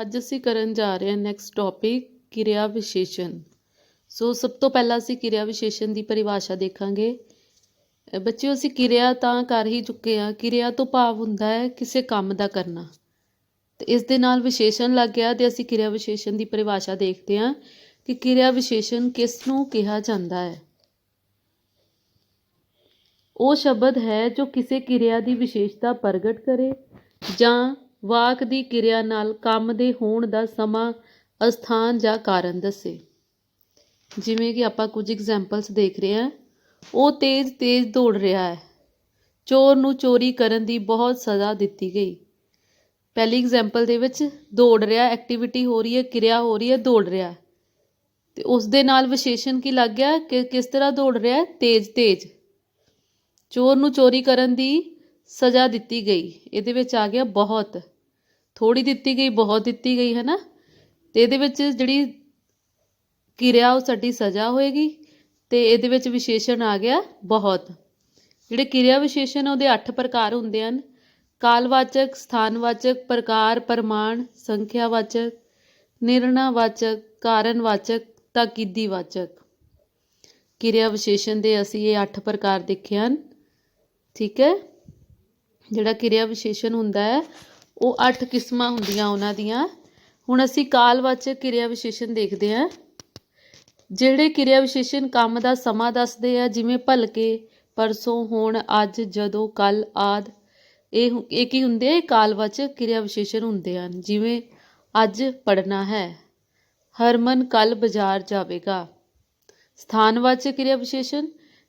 ਅੱਜ ਅਸੀਂ ਕਰਨ ਜਾ ਰਹੇ ਹਾਂ ਨੈਕਸਟ ਟੌਪਿਕ ਕਿਰਿਆ ਵਿਸ਼ੇਸ਼ਣ। ਸੋ ਸਭ ਤੋਂ ਪਹਿਲਾਂ ਅਸੀਂ ਕਿਰਿਆ ਵਿਸ਼ੇਸ਼ਣ ਦੀ ਪਰਿਭਾਸ਼ਾ ਦੇਖਾਂਗੇ। ਅ, ਬੱਚਿਓ ਅਸੀਂ ਕਿਰਿਆ ਤਾਂ ਕਰ ਹੀ ਚੁੱਕੇ ਹਾਂ। ਕਿਰਿਆ ਤੋਂ ਭਾਵ ਹੁੰਦਾ ਹੈ ਕਿਸੇ ਕੰਮ ਦਾ ਕਰਨਾ। ਤੇ ਇਸ ਦੇ ਨਾਲ ਵਿਸ਼ੇਸ਼ਣ ਲੱਗ ਗਿਆ ਤੇ ਅਸੀਂ ਕਿਰਿਆ ਵਿਸ਼ੇਸ਼ਣ ਦੀ ਪਰਿਭਾਸ਼ਾ ਦੇਖਦੇ ਹਾਂ ਕਿ ਕਿਰਿਆ ਵਿਸ਼ੇਸ਼ਣ ਕਿਸ ਨੂੰ ਕਿਹਾ ਜਾਂਦਾ ਹੈ। ਉਹ ਸ਼ਬਦ ਹੈ ਜੋ ਕਿਸੇ ਕਿਰਿਆ ਦੀ ਵਿਸ਼ੇਸ਼ਤਾ ਪ੍ਰਗਟ ਕਰੇ ਜਾਂ ਵਾਕ ਦੀ ਕਿਰਿਆ ਨਾਲ ਕੰਮ ਦੇ ਹੋਣ ਦਾ ਸਮਾਂ, ਅਸਥਾਨ ਜਾਂ ਕਾਰਨ ਦੱਸੇ। ਜਿਵੇਂ ਕਿ ਆਪਾਂ ਕੁਝ ਐਗਜ਼ਾਮਪਲਸ ਦੇਖ ਰਹੇ ਹਾਂ, ਉਹ ਤੇਜ਼ ਤੇਜ਼ ਦੌੜ ਰਿਹਾ ਹੈ। ਚੋਰ ਨੂੰ ਚੋਰੀ ਕਰਨ ਦੀ ਬਹੁਤ ਸਜ਼ਾ ਦਿੱਤੀ ਗਈ। ਪਹਿਲੀ ਐਗਜ਼ਾਮਪਲ ਦੇ ਵਿੱਚ ਦੌੜ ਰਿਹਾ ਐਕਟੀਵਿਟੀ ਹੋ ਰਹੀ ਹੈ, ਕਿਰਿਆ ਹੋ ਰਹੀ ਹੈ, ਦੌੜ ਰਿਹਾ ਤੇ ਉਸ ਦੇ ਨਾਲ ਵਿਸ਼ੇਸ਼ਣ ਕੀ ਲੱਗ ਗਿਆ, ਕਿ ਕਿਸ ਤਰ੍ਹਾਂ ਦੌੜ ਰਿਹਾ ਤੇਜ਼ ਤੇਜ਼। ਚੋਰ ਨੂੰ ਚੋਰੀ ਕਰਨ ਦੀ ਸਜ਼ਾ ਦਿੱਤੀ ਗਈ। ਇਹਦੇ ਵਿੱਚ ਆ ਗਿਆ ਬਹੁਤ। ਥੋੜੀ ਦਿੱਤੀ ਗਈ, ਬਹੁਤ ਦਿੱਤੀ ਗਈ ਹੈ ਨਾ ਤੇ ਇਹਦੇ ਵਿੱਚ ਜਿਹੜੀ ਕਿਰਿਆ, ਉਹ ਸਾਡੀ ਸਜ਼ਾ ਹੋਏਗੀ ਤੇ ਇਹਦੇ ਵਿੱਚ ਵਿਸ਼ੇਸ਼ਣ ਆ ਗਿਆ ਬਹੁਤ। ਜਿਹੜੇ ਕਿਰਿਆ ਵਿਸ਼ੇਸ਼ਣ ਉਹਦੇ 8 ਪ੍ਰਕਾਰ ਹੁੰਦੇ ਹਨ। ਕਾਲਵਾਚਕ, ਸਥਾਨਵਾਚਕ, ਪ੍ਰਕਾਰ, ਪਰਮਾਣ, ਸੰਖਿਆਵਾਚਕ, ਨਿਰਣਾਵਾਚਕ, ਕਾਰਨਵਾਚਕ, ਤਾਕੀਦੀਵਾਚਕ। ਕਿਰਿਆ ਵਿਸ਼ੇਸ਼ਣ ਦੇ ਅਸੀਂ ਇਹ 8 ਪ੍ਰਕਾਰ ਦੇਖੇ ਹਨ। ਠੀਕ ਹੈ? ਜਿਹੜਾ ਕਿਰਿਆ ਵਿਸ਼ੇਸ਼ਣ ਹੁੰਦਾ ਹੈ ਉਹ 8 ਕਿਸਮਾਂ ਹੁੰਦੀਆਂ ਉਹਨਾਂ ਦੀਆਂ। ਹੁਣ ਅਸੀਂ ਕਾਲਵਾਚਕ ਕਿਰਿਆ ਵਿਸ਼ੇਸ਼ਣ ਦੇਖਦੇ ਹਾਂ। ਜਿਹੜੇ ਕਿਰਿਆ ਵਿਸ਼ੇਸ਼ਣ ਕੰਮ ਦਾ ਸਮਾਂ ਦੱਸਦੇ ਆ, ਜਿਵੇਂ ਭਲਕੇ, ਪਰਸੋਂ, ਹੁਣ, ਅੱਜ, ਜਦੋਂ, ਕੱਲ, ਆਦ, ਇਹ ਇਹ ਕੀ ਹੁੰਦੇ ਆ? ਇਹ ਕਾਲਵਾਚਕ ਕਿਰਿਆ ਵਿਸ਼ੇਸ਼ਣ ਹੁੰਦੇ ਹਨ। ਜਿਵੇਂ ਅੱਜ ਪੜਨਾ ਹੈ, ਹਰਮਨ ਕੱਲ ਬਾਜ਼ਾਰ ਜਾਵੇਗਾ। ਸਥਾਨਵਾਚਕ ਕਿਰਿਆ ਵਿਸ਼ੇਸ਼ਣ,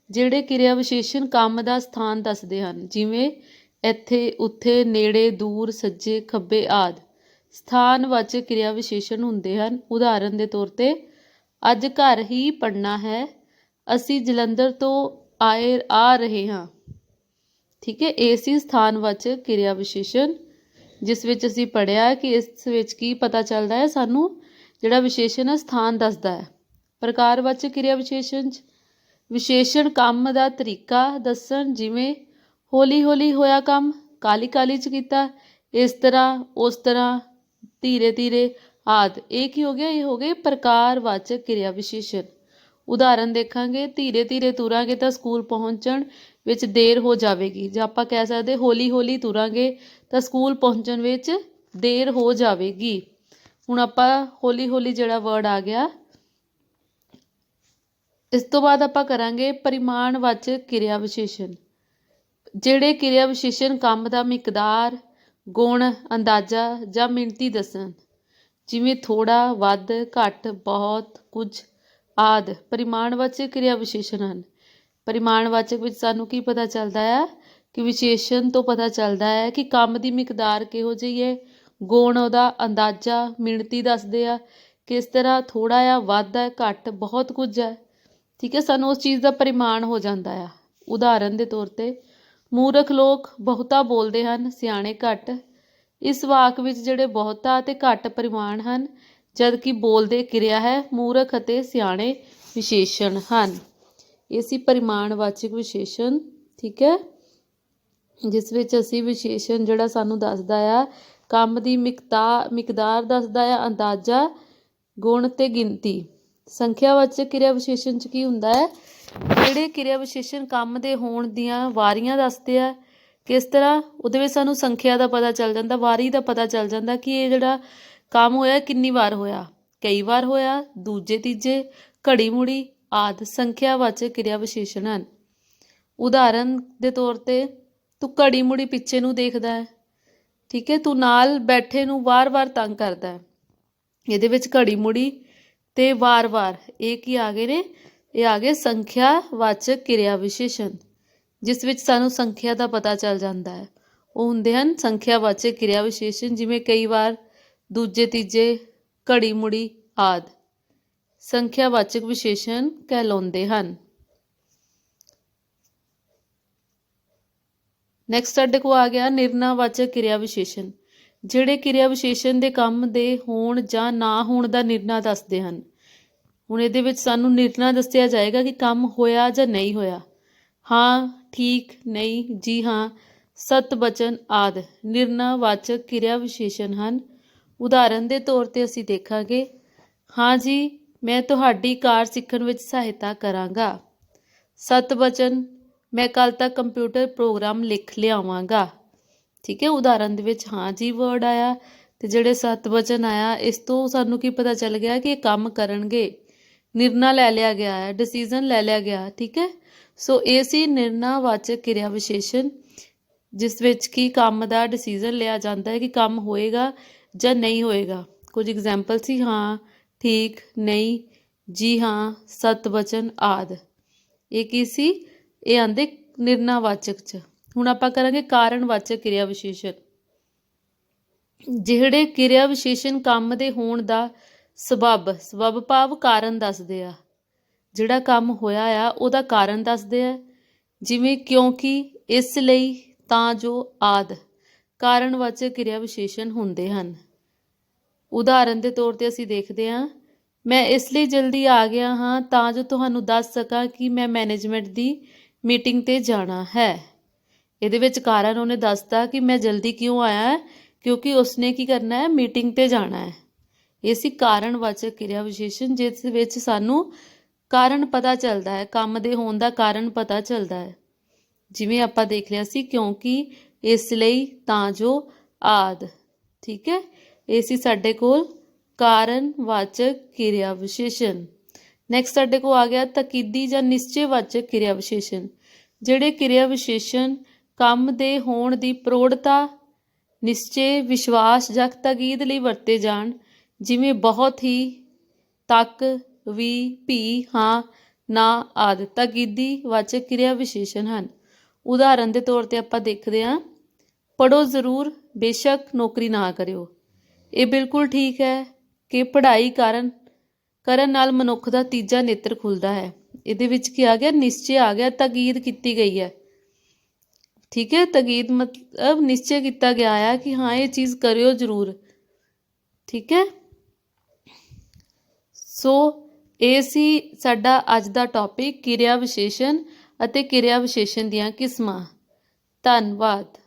ਜਿਹੜੇ ਕਿਰਿਆ ਵਿਸ਼ੇਸ਼ਣ ਕੰਮ ਦਾ ਸਥਾਨ ਦੱਸਦੇ ਹਨ, ਜਿਵੇਂ ਇੱਥੇ ਉੱਥੇ ਨੇੜੇ ਦੂਰ, ਸੱਜੇ, ਖੱਬੇ ਆਦ। ਸਥਾਨਵਾਚਕ ਕਿਰਿਆ ਵਿਸ਼ੇਸ਼ਣ ਹੁੰਦੇ ਹਨ। ਉਦਾਹਰਨ ਦੇ ਤੌਰ ਤੇ, ਅੱਜ ਘਰ ਹੀ ਪੜ੍ਹਨਾ ਹੈ। ਅਸੀਂ ਜਲੰਧਰ ਤੋਂ ਆਏ, ਆ ਰਹੇ ਹਾਂ। ਠੀਕ ਹੈ, ਇਹ ਸੀ ਸਥਾਨਵਾਚਕ ਕਿਰਿਆ ਵਿਸ਼ੇਸ਼ਣ, ਜਿਸ ਵਿੱਚ ਅਸੀਂ ਪੜਿਆ ਕਿ ਇਸ ਵਿੱਚ ਕੀ ਪਤਾ ਚੱਲਦਾ ਹੈ, ਸਾਨੂੰ ਜਿਹੜਾ ਵਿਸ਼ੇਸ਼ਣ ਹੈ, ਸਥਾਨ ਦੱਸਦਾ ਹੈ। ਪ੍ਰਕਾਰਵਾਚਕ ਕਿਰਿਆ ਵਿਸ਼ੇਸ਼ਣ 'ਚ, ਵਿਸ਼ੇਸ਼ਣ ਕੰਮ ਦਾ ਤਰੀਕਾ ਦੱਸਣ, ਜਿਵੇਂ ਹੌਲੀ ਹੌਲੀ ਹੋਇਆ ਕੰਮ, ਕਾਹਲੀ ਕਾਹਲੀ ਚ ਕੀਤਾ। ਇਸ ਤਰ੍ਹਾਂ, ਉਸ ਤਰ੍ਹਾਂ, ਧੀਰੇ ਧੀਰੇ ਆਦਿ। ਇਹ ਕੀ ਹੋ ਗਿਆ? ਇਹ ਹੋ ਗਏ ਪ੍ਰਕਾਰਵਾਚਕ ਕਿਰਿਆ ਵਿਸ਼ੇਸ਼ਣ। ਉਦਾਹਰਨ ਦੇਖਾਂਗੇ, ਧੀਰੇ ਧੀਰੇ ਤੁਰਾਂਗੇ ਤਾਂ ਸਕੂਲ ਪਹੁੰਚਣ ਵਿੱਚ ਦੇਰ ਹੋ ਜਾਵੇਗੀ। ਜਾਂ ਆਪਾਂ ਕਹਿ ਸਕਦੇ ਹੌਲੀ ਹੌਲੀ ਤੁਰਾਂਗੇ ਤਾਂ ਸਕੂਲ ਪਹੁੰਚਣ ਵਿੱਚ ਦੇਰ ਹੋ ਜਾਵੇਗੀ। ਹੁਣ ਆਪਾਂ ਹੌਲੀ ਹੌਲੀ ਜਿਹੜਾ ਵਰਡ ਆ ਗਿਆ, ਇਸ ਤੋਂ ਬਾਅਦ ਆਪਾਂ ਕਰਾਂਗੇ ਪਰਿਮਾਣਵਾਚਕ ਕਿਰਿਆ ਵਿਸ਼ੇਸ਼ਣ। ਜਿਹੜੇ ਕਿਰਿਆ ਵਿਸ਼ੇਸ਼ਣ ਕੰਮ ਦਾ ਮਿਕਦਾਰ, ਗੁਣ, ਅੰਦਾਜ਼ਾ ਜਾਂ ਮਿਣਤੀ ਦੱਸਣ, ਜਿਵੇਂ ਥੋੜ੍ਹਾ, ਵੱਧ, ਘੱਟ, ਬਹੁਤ, ਕੁਝ ਆਦਿ, ਪਰਿਮਾਣਵਾਚਕ ਕਿਰਿਆ ਵਿਸ਼ੇਸ਼ਣ ਹਨ। ਪਰਿਮਾਣਵਾਚਕ ਵਿੱਚ ਸਾਨੂੰ ਕੀ ਪਤਾ ਚੱਲਦਾ ਆ ਕਿ ਵਿਸ਼ੇਸ਼ਣ ਤੋਂ ਪਤਾ ਚੱਲਦਾ ਹੈ ਕਿ ਕੰਮ ਦੀ ਮਿਕਦਾਰ ਕਿਹੋ ਜਿਹੀ ਹੈ। ਗੁਣ ਉਹਦਾ ਅੰਦਾਜ਼ਾ, ਮਿਣਤੀ ਦੱਸਦੇ ਆ ਕਿਸ ਤਰ੍ਹਾਂ ਥੋੜ੍ਹਾ ਆ ਵੱਧ ਹੈ, ਘੱਟ, ਬਹੁਤ ਕੁਝ ਹੈ। ਠੀਕ ਹੈ, ਸਾਨੂੰ ਉਸ ਚੀਜ਼ ਦਾ ਪਰਿਮਾਣ ਹੋ ਜਾਂਦਾ ਆ। ਉਦਾਹਰਨ ਦੇ ਤੌਰ ਤੇ ਮੂਰਖ ਲੋਕ ਬਹੁਤਾ ਬੋਲਦੇ ਹਨ, ਸਿਆਣੇ ਘੱਟ। ਇਸ ਵਾਕ ਵਿੱਚ ਜਿਹੜੇ ਬਹੁਤਾ ਅਤੇ ਘੱਟ ਪਰਿਮਾਣ ਹਨ, ਜਦਕਿ ਬੋਲਦੇ ਕਿਰਿਆ ਹੈ, ਮੂਰਖ ਅਤੇ ਸਿਆਣੇ ਵਿਸ਼ੇਸ਼ਣ ਹਨ। ਇਹ ਸੀ ਪਰਿਮਾਣਵਾਚਕ ਵਿਸ਼ੇਸ਼ਣ, ਠੀਕ ਹੈ? ਜਿਸ ਵਿੱਚ ਅਸੀਂ ਵਿਸ਼ੇਸ਼ਣ ਜਿਹੜਾ ਸਾਨੂੰ ਦੱਸਦਾ ਆ, ਕੰਮ ਦੀ ਮਿਕਤਾ, ਮਿਕਦਾਰ ਦੱਸਦਾ ਆ, ਅੰਦਾਜ਼ਾ, ਗੁਣ ਤੇ ਗਿਣਤੀ। ਸੰਖਿਆਵਾਚਕ ਕਿਰਿਆ ਵਿਸ਼ੇਸ਼ਣ ਚ ਕੀ ਹੁੰਦਾ ਹੈ? ਜਿਹੜੇ ਕਿਰਿਆ ਵਿਸ਼ੇਸ਼ਣ ਕੰਮ ਦੇ ਹੋਣ ਦੀਆਂ ਵਾਰੀਆਂ ਦੱਸਦੇ ਆ, ਕਿਸ ਤਰ੍ਹਾਂ? ਉਹਦੇ ਵਿੱਚ ਸਾਨੂੰ ਸੰਖਿਆ ਦਾ ਪਤਾ ਚੱਲ ਜਾਂਦਾ, ਵਾਰੀ ਦਾ ਪਤਾ ਚੱਲ ਜਾਂਦਾ ਕਿ ਇਹ ਜਿਹੜਾ ਕੰਮ ਹੋਇਆ, ਕਿੰਨੀ ਵਾਰ ਹੋਇਆ? ਕਈ ਵਾਰ ਹੋਇਆ, ਦੂਜੇ, ਤੀਜੇ, ਘੜੀ, ਮੁੜੀ ਆਦ ਸੰਖਿਆਵਾਚਕ ਕਿਰਿਆ ਵਿਸ਼ੇਸ਼ਣ ਹਨ। ਉਦਾਹਰਨ ਦੇ ਤੌਰ ਤੇ ਤੂੰ ਘੜੀ, ਮੁੜੀ ਪਿੱਛੇ ਨੂੰ ਦੇਖਦਾ ਹੈ, ਠੀਕ ਹੈ? ਤੂੰ ਨਾਲ ਬੈਠੇ ਨੂੰ ਵਾਰ-ਵਾਰ ਤੰਗ ਕਰਦਾ ਹੈ। ਇਹਦੇ ਵਿੱਚ ਘੜੀ, ਮੁੜੀ ਤੇ ਵਾਰ-ਵਾਰ ਇਹ ਕੀ ਆ ਗਏ ਨੇ? ਇਹ ਆ ਗਏ ਸੰਖਿਆ ਵਾਚਕ ਕਿਰਿਆ ਵਿਸ਼ੇਸ਼ਣ, ਜਿਸ ਵਿੱਚ ਸਾਨੂੰ ਸੰਖਿਆ ਦਾ ਪਤਾ ਚੱਲ ਜਾਂਦਾ ਹੈ। ਉਹ ਹੁੰਦੇ ਹਨ ਸੰਖਿਆ ਵਾਚਕ ਕਿਰਿਆ ਵਿਸ਼ੇਸ਼ਣ, ਜਿਵੇਂ ਕਈ ਵਾਰ ਦੂਜੇ, ਤੀਜੇ, ਘੜੀ, ਮੁੜੀ ਆਦ। ਸੰਖਿਆ ਵਾਚਕ ਵਿਸ਼ੇਸ਼ਣ ਕਹਿਲਾਉਂਦੇ ਹਨ। ਨੈਕਸਟ ਸਾਡੇ ਕੋ ਆ ਗਿਆ ਨਿਰਣਾਵਾਚਕ ਕਿਰਿਆ ਵਿਸ਼ੇਸ਼ਣ। ਜਿਹੜੇ ਕਿਰਿਆ ਵਿਸ਼ੇਸ਼ਣ ਦੇ ਕੰਮ ਦੇ ਹੋਣ ਜਾਂ ਨਾ ਹੋਣ ਦਾ ਨਿਰਣਾ ਦੱਸਦੇ ਹਨ। ਹੁਣ ਇਹਦੇ ਵਿੱਚ ਸਾਨੂੰ ਨਿਰਣਾ ਦੱਸਿਆ ਜਾਏਗਾ ਕਿ ਕੰਮ ਹੋਇਆ ਜਾਂ ਨਹੀਂ ਹੋਇਆ। ਹਾਂ, ਠੀਕ, ਨਹੀਂ, ਜੀ ਹਾਂ, ਸਤ, ਬਚਨ ਆਦ। ਨਿਰਣਾ, ਵਾਚਕ ਕਿਰਿਆ ਵਿਸ਼ੇਸ਼ਣ ਹਨ। ਉਦਾਹਰਨ ਦੇ ਤੌਰ ਤੇ ਅਸੀਂ ਦੇਖਾਂਗੇ, ਹਾਂ ਜੀ, ਮੈਂ ਤੁਹਾਡੀ ਕਾਰ ਸਿੱਖਣ ਵਿੱਚ ਸਹਾਇਤਾ ਕਰਾਂਗਾ। ਸਤ, ਬਚਨ, ਮੈਂ ਕੱਲ ਤੱਕ ਕੰਪਿਊਟਰ ਪ੍ਰੋਗਰਾਮ ਲਿਖ ਲਿਆਵਾਂਗਾ। ਠੀਕ ਹੈ, ਉਦਾਹਰਨ ਦੇ ਵਿੱਚ, ਹਾਂ ਜੀ ਵਰਡ ਆਇਆ ਤੇ ਜਿਹੜੇ ਸਤ ਬਚਨ ਆਇਆ, ਇਸ ਤੋਂ ਸਾਨੂੰ ਕੀ ਪਤਾ ਚੱਲ ਗਿਆ ਕਿ ਇਹ ਕੰਮ ਕਰਨਗੇ। ਨਿਰਣਾ ਲੈ ਲਿਆ ਗਿਆ ਹੈ ਡਿਸੀਜਨ ਲੈ ਲਿਆ ਗਿਆ, ਠੀਕ ਹੈ? ਸੋ ਇਹ ਸੀ ਨਿਰਣਾਵਾਚਕ ਕਿਰਿਆ ਵਿਸ਼ੇਸ਼ਣ, ਜਿਸ ਵਿੱਚ ਕੀ ਕੰਮ ਦਾ ਡਿਸੀਜਨ ਲਿਆ ਜਾਂਦਾ ਹੈ ਕਿ ਕੰਮ ਹੋਏਗਾ ਜਾਂ ਨਹੀਂ ਹੋਏਗਾ। ਕੁਝ ਐਗਜ਼ਾਮਪਲ ਸੀ, ਹਾਂ, ਠੀਕ, ਨਹੀਂ, ਜੀ, ਹਾਂ, ਸਤ ਬਚਨ ਆਦ। ਇਹ ਕੀ ਸੀ? ਇਹ ਆਂਦੇ ਨਿਰਣਾਵਾਚਕ ਚ। ਹੁਣ ਆਪਾਂ ਕਰਾਂਗੇ ਕਾਰਣਵਾਚਕ ਕਿਰਿਆ ਵਿਸ਼ੇਸ਼ਣ। ਜਿਹੜੇ ਕਿਰਿਆ ਵਿਸ਼ੇਸ਼ਣ ਕੰਮ ਦੇ ਹੋਣ ਦਾ ਸਬਬ ਸਬਬ ਭਾਵ ਕਾਰਨ ਦੱਸਦੇ ਆ। ਜਿਹੜਾ ਕੰਮ ਹੋਇਆ ਆ, ਉਹਦਾ ਕਾਰਨ ਦੱਸਦੇ ਆ। ਜਿਵੇਂ ਕਿਉਂਕਿ ਇਸ ਲਈ ਤਾਂ ਜੋ ਆਦ ਕਾਰਣਵਾਚਕ ਕਿਰਿਆ ਵਿਸ਼ੇਸ਼ਣ ਹੁੰਦੇ ਹਨ। ਉਦਾਹਰਨ ਦੇ ਤੌਰ ਤੇ ਅਸੀਂ ਦੇਖਦੇ ਹਾਂ, ਮੈਂ ਇਸ ਲਈ ਜਲਦੀ ਆ ਗਿਆ ਹਾਂ ਤਾਂ ਜੋ ਤੁਹਾਨੂੰ ਦੱਸ ਸਕਾਂ ਕਿ ਮੈਂ ਮੈਨੇਜਮੈਂਟ ਦੀ ਮੀਟਿੰਗ ਤੇ ਜਾਣਾ ਹੈ। ਇਹਦੇ ਵਿੱਚ ਕਾਰਨ ਉਹਨੇ ਦੱਸਤਾ ਕਿ ਮੈਂ ਜਲਦੀ ਕਿਉਂ ਆਇਆ ਹੈ? ਕਿਉਂਕਿ ਉਸਨੇ ਕੀ ਕਰਨਾ ਹੈ? ਮੀਟਿੰਗ ਤੇ ਜਾਣਾ ਹੈ। ਇਹ ਸੀ ਕਾਰਣਵਾਚਕ ਕਿਰਿਆ ਵਿਸ਼ੇਸ਼ਣ ਜਿਸ ਵਿੱਚ ਸਾਨੂੰ ਕਾਰਨ ਪਤਾ ਚੱਲਦਾ ਹੈ। ਕੰਮ ਦੇ ਹੋਣ ਦਾ ਕਾਰਨ ਪਤਾ ਚੱਲਦਾ ਹੈ। ਜਿਵੇਂ ਆਪਾਂ ਦੇਖ ਲਿਆ ਸੀ, ਕਿਉਂਕਿ ਇਸ ਲਈ ਤਾਂ ਜੋ ਆਦ। ਠੀਕ ਹੈ? ਇਹ ਸੀ ਸਾਡੇ ਕੋਲ ਕਾਰਨਵਾਚਕ ਕਿਰਿਆ ਵਿਸ਼ੇਸ਼ਣ ਨੈਕਸਟ ਸਾਡੇ ਕੋਲ ਆ ਗਿਆ ਤਕੀਦੀ ਜਾਂ ਨਿਸ਼ਚੈਵਾਚਕ ਕਿਰਿਆ ਵਿਸ਼ੇਸ਼ਣ ਜਿਹੜੇ ਕਿਰਿਆ ਵਿਸ਼ੇਸ਼ਣ ਕੰਮ ਦੇ ਹੋਣ ਦੀ ਪ੍ਰੋੜਤਾ, ਨਿਸ਼ਚੇ ਵਿਸ਼ਵਾਸ ਜਾਂ ਤਕੀਦ ਲਈ ਵਰਤੇ ਜਾਣ, ਜਿਵੇਂ ਬਹੁਤ ਹੀ ਤੱਕ ਵੀ ਭੀ ਹਾਂ ਨਾ ਆਦਿ ਤਗੀਦੀ ਵਾਚਕ ਕਿਰਿਆ ਵਿਸ਼ੇਸ਼ਣ ਹਨ। ਉਦਾਹਰਨ ਦੇ ਤੌਰ ਤੇ ਆਪਾਂ ਦੇਖਦੇ ਹਾਂ। ਪੜੋ ਜ਼ਰੂਰ, ਬੇਸ਼ੱਕ ਨੌਕਰੀ ਨਾ ਕਰਿਓ। ਇਹ ਬਿਲਕੁਲ ਠੀਕ ਹੈ ਕਿ ਪੜ੍ਹਾਈ ਕਾਰਨ, ਕਰਨ ਨਾਲ ਮਨੁੱਖ ਦਾ ਤੀਜਾ ਨੇਤਰ ਖੁੱਲਦਾ ਹੈ। ਇਹਦੇ ਵਿੱਚ ਕੀ ਆ ਗਿਆ, ਨਿਸ਼ਚੈ ਆ ਗਿਆ ਤਕੀਦ ਕੀਤੀ ਗਈ ਹੈ। ਠੀਕ ਹੈ? ਤਕੀਦ ਮਤਲਬ ਨਿਸ਼ਚੈ ਕੀਤਾ ਗਿਆ ਆ ਕਿ ਹਾਂ, ਇਹ ਚੀਜ਼ ਕਰਿਓ ਜ਼ਰੂਰ। ਠੀਕ ਹੈ? ਸੋ, ਇਹ ਸੀ ਸਾਡਾ ਅੱਜ ਦਾ ਟੌਪਿਕ ਕਿਰਿਆ ਵਿਸ਼ੇਸ਼ਣ ਅਤੇ ਕਿਰਿਆ ਵਿਸ਼ੇਸ਼ਣ ਦੀਆਂ ਕਿਸਮਾਂ। ਧੰਨਵਾਦ।